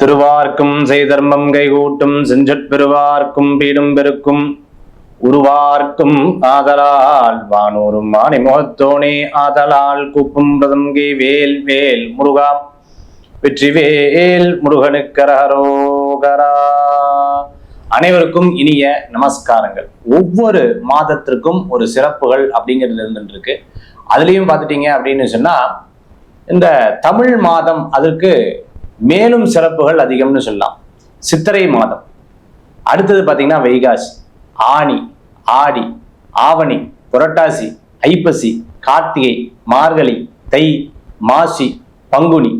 திருவார்க்கும் செய்தர்மம் கைகூட்டும் செஞ்சற்பெருவார்க்கும் பீடும் பெருக்கும். உருவார்க்கும் ஆதலால் வானூரும் மாணி முகத்தோனே ஆதலால் கூப்பும் பதங்கை வேல் வேல் முருகா. வெற்றிவேல் முருகனுக்கரகரோகரா அனைவருக்கும் இனிய நமஸ்காரங்கள். ஒவ்வொரு மாதத்திற்கும் ஒரு சிறப்புகள் அப்படிங்கிறது இருந்துருக்கு அதுலேயும் பார்த்துட்டீங்க அப்படின்னு சொன்னால் இந்த தமிழ் மாதம் அதற்கு மேலும் சிறப்புகள் அதிகம்னு சொல்லலாம். சித்திரை மாதம். அடுத்தது பார்த்தீங்கன்னா வைகாசி ஆனி ஆடி ஆவணி புரட்டாசி ஐப்பசி கார்த்திகை மார்கழி தை மாசி பங்குனி.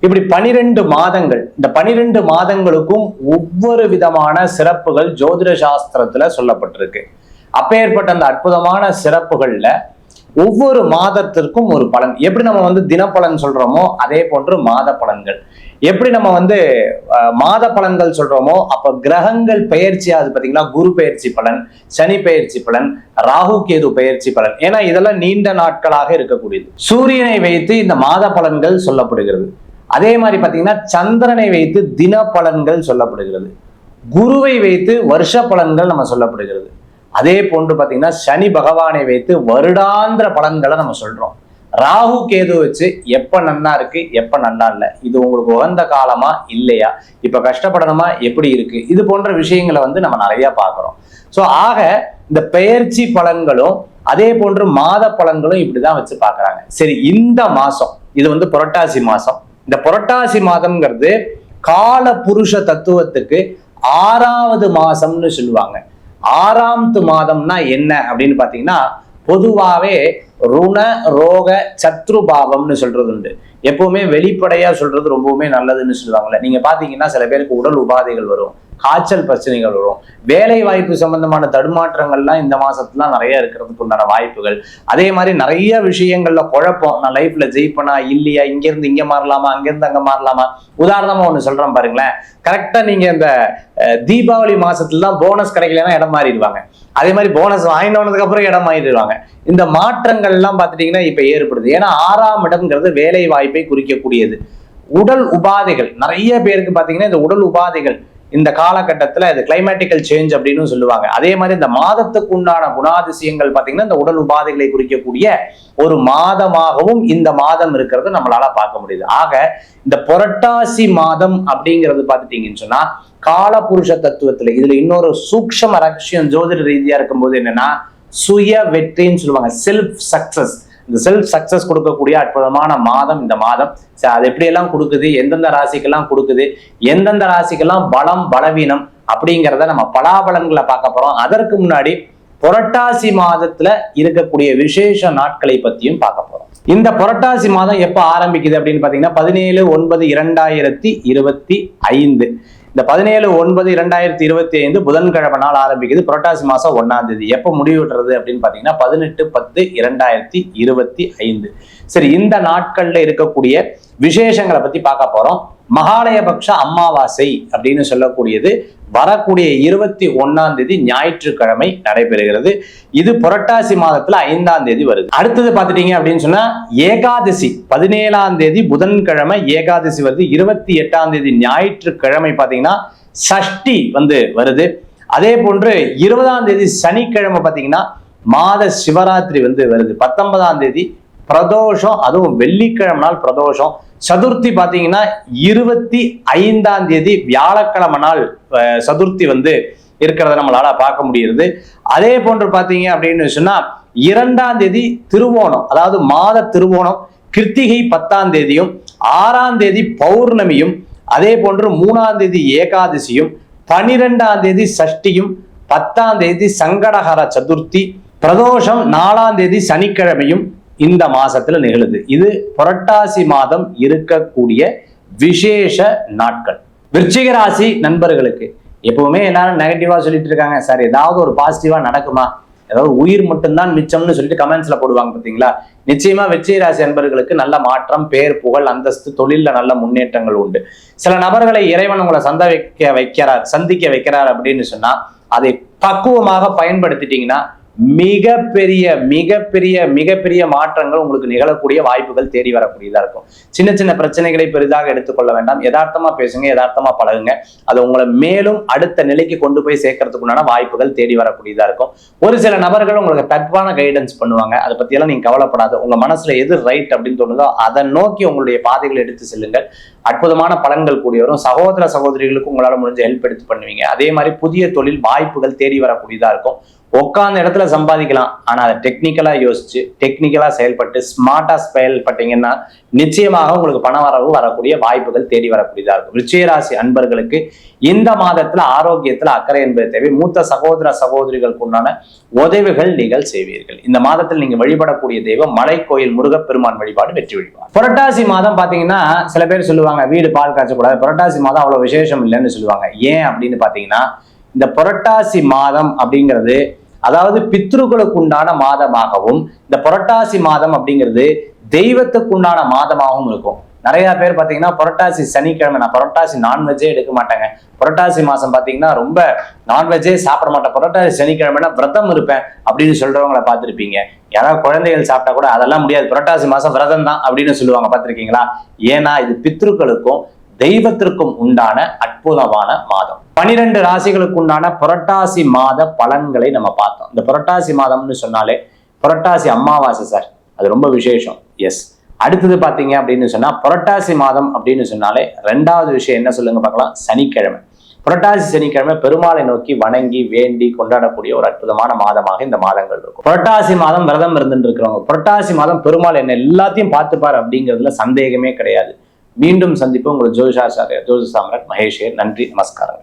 இப்படி பனிரெண்டு மாதங்கள் இந்த பனிரெண்டு மாதங்களுக்கும் ஒவ்வொரு விதமான சிறப்புகள் ஜோதிட சாஸ்திரத்துல சொல்லப்பட்டிருக்கு. அப்பேற்பட்ட அந்த அற்புதமான சிறப்புகள்ல ஒவ்வொரு மாதத்திற்கும் ஒரு பலன். எப்படி நம்ம வந்து தினப்பலன் சொல்றோமோ அதே போன்று மாத பலன்கள் எப்படி நம்ம வந்து மாத பலன்கள் சொல்றோமோ அப்ப கிரகங்கள் பெயர்ச்சி அது பார்த்தீங்கன்னா குரு பெயர்ச்சி பலன் சனி பெயர்ச்சி பலன் ராகு கேது பெயர்ச்சி பலன். ஏன்னா இதெல்லாம் நீண்ட நாட்களாக இருக்கக்கூடியது. சூரியனை வைத்து இந்த மாத பலன்கள் சொல்லப்படுகிறது. அதே மாதிரி பாத்தீங்கன்னா சந்திரனை வைத்து தின பலன்கள் சொல்லப்படுகிறது. குருவை வைத்து வருஷ பலன்கள் நம்ம சொல்லப்படுகிறது. அதே போன்று பார்த்தீங்கன்னா சனி பகவானை வைத்து வருடாந்திர பலன்களை நம்ம சொல்றோம். ராகு கேது வச்சு எப்ப நன்னா இருக்கு எப்ப நல்லா இல்லை. இது உங்களுக்கு உகந்த காலமா இல்லையா? இப்ப கஷ்டப்படணுமா? எப்படி இருக்கு? இது போன்ற விஷயங்களை வந்து நம்ம நிறைய பார்க்குறோம். ஸோ ஆக இந்த பெயர்ச்சி பலன்களும் அதே போன்று மாத பலன்களும் இப்படிதான் வச்சு பார்க்குறாங்க. சரி இந்த மாசம் இது வந்து புரட்டாசி மாசம். இந்த புரட்டாசி மாதம்ங்கிறது கால புருஷ தத்துவத்துக்கு ஆறாவது மாசம்னு சொல்லுவாங்க. ஆறாம்த்து மாதம்னா என்ன அப்படின்னு பாத்தீங்கன்னா பொதுவாவே ருண ரோக சத்ரு பாவம்னு சொல்றது உண்டு. எப்பவுமே வெளிப்படையா சொல்றது ரொம்பவுமே நல்லதுன்னு சொல்லுவாங்கல்ல. நீங்க பாத்தீங்கன்னா சில பேருக்கு உடல் உபாதைகள் வரும். காய்ச்சல் பிரச்சனைகள் வரும். வேலை வாய்ப்பு சம்பந்தமான தடுமாற்றங்கள்லாம் இந்த மாசத்துல நிறைய இருக்கிறதுக்கு உண்டான வாய்ப்புகள். அதே மாதிரி நிறைய விஷயங்கள்ல குழப்பம். நான் லைஃப்ல ஜெயிப்பனா இல்லையா இங்க இருந்து இங்க மாறலாமா அங்க இருந்து அங்க மாறலாமா? உதாரணமா ஒண்ணு சொல்றேன் பாருங்களேன். கரெக்டா நீங்க இந்த அஹ், தீபாவளி மாசத்துல தான் போனஸ் கிடைக்கலன்னா இடம் மாறிடுவாங்க. அதே மாதிரி போனஸ் வாங்கினதுக்கு அப்புறம் இடம் மாறிடுவாங்க. இந்த மாற்றங்கள் எல்லாம் பார்த்துட்டீங்கன்னா இப்ப ஏற்படுது. ஏன்னா ஆறாம் இடம்ங்கிறது வேலை வாய்ப்பை குறிக்கக்கூடியது. உடல் உபாதைகள். நிறைய பேருக்கு பாத்தீங்கன்னா இந்த உடல் உபாதைகள் இந்த காலகட்டத்தில் இது கிளைமேட்டிக்கல் சேஞ்ச் அப்படின்னு சொல்லுவாங்க. அதே மாதிரி இந்த மாதத்துக்கு உண்டான குணாதிசயங்கள் பார்த்தீங்கன்னா இந்த உடல் உபாதைகளை குறிக்கக்கூடிய ஒரு மாதமாகவும் இந்த மாதம் இருக்கிறது நம்மளால பார்க்க முடியுது. ஆக இந்த புரட்டாசி மாதம் அப்படிங்கிறது பார்த்துட்டீங்கன்னு சொன்னா காலபுருஷ தத்துவத்துல இதுல இன்னொரு சூக்ஷம ரகசியம் ஜோதிட ரீதியா இருக்கும்போது என்னன்னா சுய வெற்றின்னு சொல்லுவாங்க. செல்ஃப் சக்சஸ் இந்த செல்ஃப் சக்சஸ் கொடுக்கக்கூடிய அற்புதமான மாதம் இந்த மாதம். சரி, அது எப்படியெல்லாம் கொடுக்குது? எந்தெந்த ராசிக்கெல்லாம் கொடுக்குது? எந்தெந்த ராசிக்கெல்லாம் பலம் பலவீனம் அப்படிங்கிறத நம்ம பலாபலன்களை பார்க்க போறோம். அதற்கு முன்னாடி புரட்டாசி மாதத்துல இருக்கக்கூடிய விசேஷ நாட்களை பத்தியும் பார்க்க போறோம். இந்த புரட்டாசி மாதம் எப்ப ஆரம்பிக்குது அப்படின்னு பாத்தீங்கன்னா பதினேழு ஒன்பது இரண்டாயிரத்தி இருபத்தி ஐந்து. இந்த பதினேழு ஒன்பது இரண்டாயிரத்தி இருபத்தி ஐந்து புதன்கிழமை நாள் ஆரம்பிக்குது. புரட்டாசி மாசம் ஒன்னாம் தேதி. எப்போ முடிவுடுறது அப்படின்னு பாத்தீங்கன்னா பதினெட்டு பத்து இரண்டாயிரத்தி இருபத்தி ஐந்து சரி இந்த நாட்கள்ல இருக்கக்கூடிய விசேஷங்களை பத்தி பார்க்க போறோம். மகாலயபக்ஷ அமாவாசை அப்படின்னு சொல்லக்கூடியது வரக்கூடிய இருபத்தி ஒன்னாம் தேதி ஞாயிற்றுக்கிழமை நடைபெறுகிறது. இது புரட்டாசி மாதத்துல ஐந்தாம் தேதி வருது. அடுத்தது பார்த்துட்டீங்க அப்படின்னு சொன்னா ஏகாதசி பதினேழாம் தேதி புதன்கிழமை ஏகாதசி வருது. இருபத்தி எட்டாம் தேதி ஞாயிற்றுக்கிழமை பார்த்தீங்கன்னா சஷ்டி வந்து வருது. அதே போன்று இருபதாம் தேதி சனிக்கிழமை பார்த்தீங்கன்னா மாத சிவராத்திரி வந்து வருது. பத்தொன்பதாம் தேதி பிரதோஷம் அதுவும் வெள்ளிக்கிழமை நாள் பிரதோஷம். சதுர்த்தி பார்த்தீங்கன்னா இருபத்தி ஐந்தாம் தேதி வியாழக்கிழமை நாள் சதுர்த்தி வந்து இருக்கிறத நம்மளால பார்க்க முடியுது அதே போன்று பார்த்தீங்க அப்படின்னு சொன்னா இரண்டாம் தேதி திருவோணம் அதாவது மாத திருவோணம் கிருத்திகை பத்தாம் தேதியும் ஆறாம் தேதி பௌர்ணமியும் அதே போன்று மூணாம் தேதி ஏகாதசியும் பனிரெண்டாம் தேதி சஷ்டியும் பத்தாம் தேதி சங்கடஹர சதுர்த்தி பிரதோஷம் நாலாம் தேதி சனிக்கிழமையும் இந்த மாசத்துல நிகழுது. இது புரட்டாசி மாதம் இருக்கக்கூடிய விசேஷ நாட்கள். விருச்சிக ராசி நண்பர்களுக்கு எப்பவுமே எல்லாரும் நெகட்டிவா சொல்லிட்டு இருக்காங்க. சார் ஏதாவது ஒரு பாசிட்டிவா நடக்குமா? ஏதாவது உயிர் மட்டும்தான் மிச்சம்னு சொல்லிட்டு கமெண்ட்ஸ்ல போடுவாங்க பார்த்தீங்களா? நிச்சயமா வெற்றி ராசி அன்பர்களுக்கு நல்ல மாற்றம் பேர் புகழ் அந்தஸ்து தொழில்ல நல்ல முன்னேற்றங்கள் உண்டு. சில நபர்களை இறைவன் உங்களை சந்த வைக்க வைக்கிறார் சந்திக்க வைக்கிறார் அப்படின்னு சொன்னா அதை பக்குவமாக பயன்படுத்திட்டீங்கன்னா மிகப்பெரிய மிகப்பெரிய மிகப்பெரிய மாற்றங்கள் உங்களுக்கு நிகழக்கூடிய வாய்ப்புகள் தேடி வரக்கூடியதா இருக்கும். சின்ன சின்ன பிரச்சனைகளை பெரிதாக எடுத்துக்கொள்ள வேண்டாம். யதார்த்தமா பேசுங்க யதார்த்தமா பழகுங்க. அது உங்களை மேலும் அடுத்த நிலைக்கு கொண்டு போய் சேர்க்கறதுக்கு உண்டான வாய்ப்புகள் தேடி வரக்கூடியதா இருக்கும். ஒரு சில நபர்கள் உங்களுக்கு தப்பான கைடன்ஸ் பண்ணுவாங்க. அதை பத்தியெல்லாம் நீங்க கவலைப்படாது. உங்க மனசுல எது ரைட் அப்படின்னு தோணுதோ அதை நோக்கி உங்களுடைய பாதைகளை எடுத்து செல்லுங்கள். அற்புதமான பலன்கள் கூடிய வரும். சகோதர சகோதரிகளுக்கு உங்களால முடிஞ்ச ஹெல்ப் எடுத்து பண்ணுவீங்க. அதே மாதிரி புதிய தொழில் வாய்ப்புகள் தேடி வரக்கூடியதா இருக்கும். உட்காந்த இடத்துல சம்பாதிக்கலாம். ஆனா அதை டெக்னிக்கலா யோசிச்சு டெக்னிக்கலா செயல்பட்டு ஸ்மார்ட்டா செயல்பட்டீங்கன்னா நிச்சயமாக உங்களுக்கு பண வரவு வரக்கூடிய வாய்ப்புகள் தேடி வரக்கூடியதா இருக்கும். ரிச்சயராசி அன்பர்களுக்கு இந்த மாதத்துல ஆரோக்கியத்துல அக்கறை என்பது தேவை. மூத்த சகோதர சகோதரிகளுக்கு உண்டான உதவிகள் நீங்கள் செய்வீர்கள். இந்த மாதத்தில் நீங்க வழிபடக்கூடிய தெய்வம் மலை கோயில் முருகப்பெருமான் வழிபாடு வெற்றி வழிபாடு. புரட்டாசி மாதம் பாத்தீங்கன்னா சில பேர் சொல்லுவாங்க வீடு பால் காய்ச்சக்கூடாது. புரட்டாசி மாதம் அவ்வளவு விசேஷம் இல்லைன்னு சொல்லுவாங்க. ஏன் அப்படின்னு பாத்தீங்கன்னா இந்த புரட்டாசி மாதம் அப்படிங்கிறது அதாவது பித்ருக்களுக்கு உண்டான மாதமாகவும் இந்த புரட்டாசி மாதம் அப்படிங்கிறது தெய்வத்துக்கு உண்டான மாதமாகவும் இருக்கும். நிறைய பேர் பார்த்தீங்கன்னா புரட்டாசி சனிக்கிழமை நான் புரட்டாசி நான்வெஜ்ஜே எடுக்க மாட்டேங்க. புரட்டாசி மாதம் பார்த்தீங்கன்னா ரொம்ப நான்வெஜ்ஜே சாப்பிட மாட்டேன். புரட்டாசி சனிக்கிழமைனா விரதம் இருப்பேன் அப்படின்னு சொல்கிறவங்கள பார்த்துருப்பீங்க. யாராவது குழந்தைகள் சாப்பிட்டா கூட அதெல்லாம் முடியாது. புரட்டாசி மாதம் விரதம் தான் அப்படின்னு சொல்லுவாங்க. பார்த்துருக்கீங்களா? ஏன்னா இது பித்ருக்களுக்கும் தெய்வத்திற்கும் உண்டான அற்புதமான மாதம். பனிரெண்டு ராசிகளுக்கு உண்டான புரட்டாசி மாத பலன்களை நம்ம பார்த்தோம். இந்த புரட்டாசி மாதம்னு சொன்னாலே புரட்டாசி அமாவாசை சார். அது ரொம்ப விசேஷம். எஸ் அடுத்தது பார்த்தீங்க அப்படின்னு சொன்னா புரட்டாசி மாதம் அப்படின்னு சொன்னாலே ரெண்டாவது விஷயம் என்ன சொல்லுங்க பார்க்கலாம். சனிக்கிழமை. புரட்டாசி சனிக்கிழமை பெருமாளை நோக்கி வணங்கி வேண்டி கொண்டாடக்கூடிய ஒரு அற்புதமான மாதமாக இந்த மாதங்கள் இருக்கும். புரட்டாசி மாதம் விரதம் இருந்துட்டு இருக்கிறவங்க புரட்டாசி மாதம் பெருமாள் என்ன எல்லாத்தையும் பார்த்துப்பார் அப்படிங்கிறதுல சந்தேகமே கிடையாது. மீண்டும் சந்திப்போம் உங்கள் ஜோதிஷாச்சாரியர் ஜோதிஷ் சாம்ராட் மகேஷே. நன்றி நமஸ்காரங்கள்.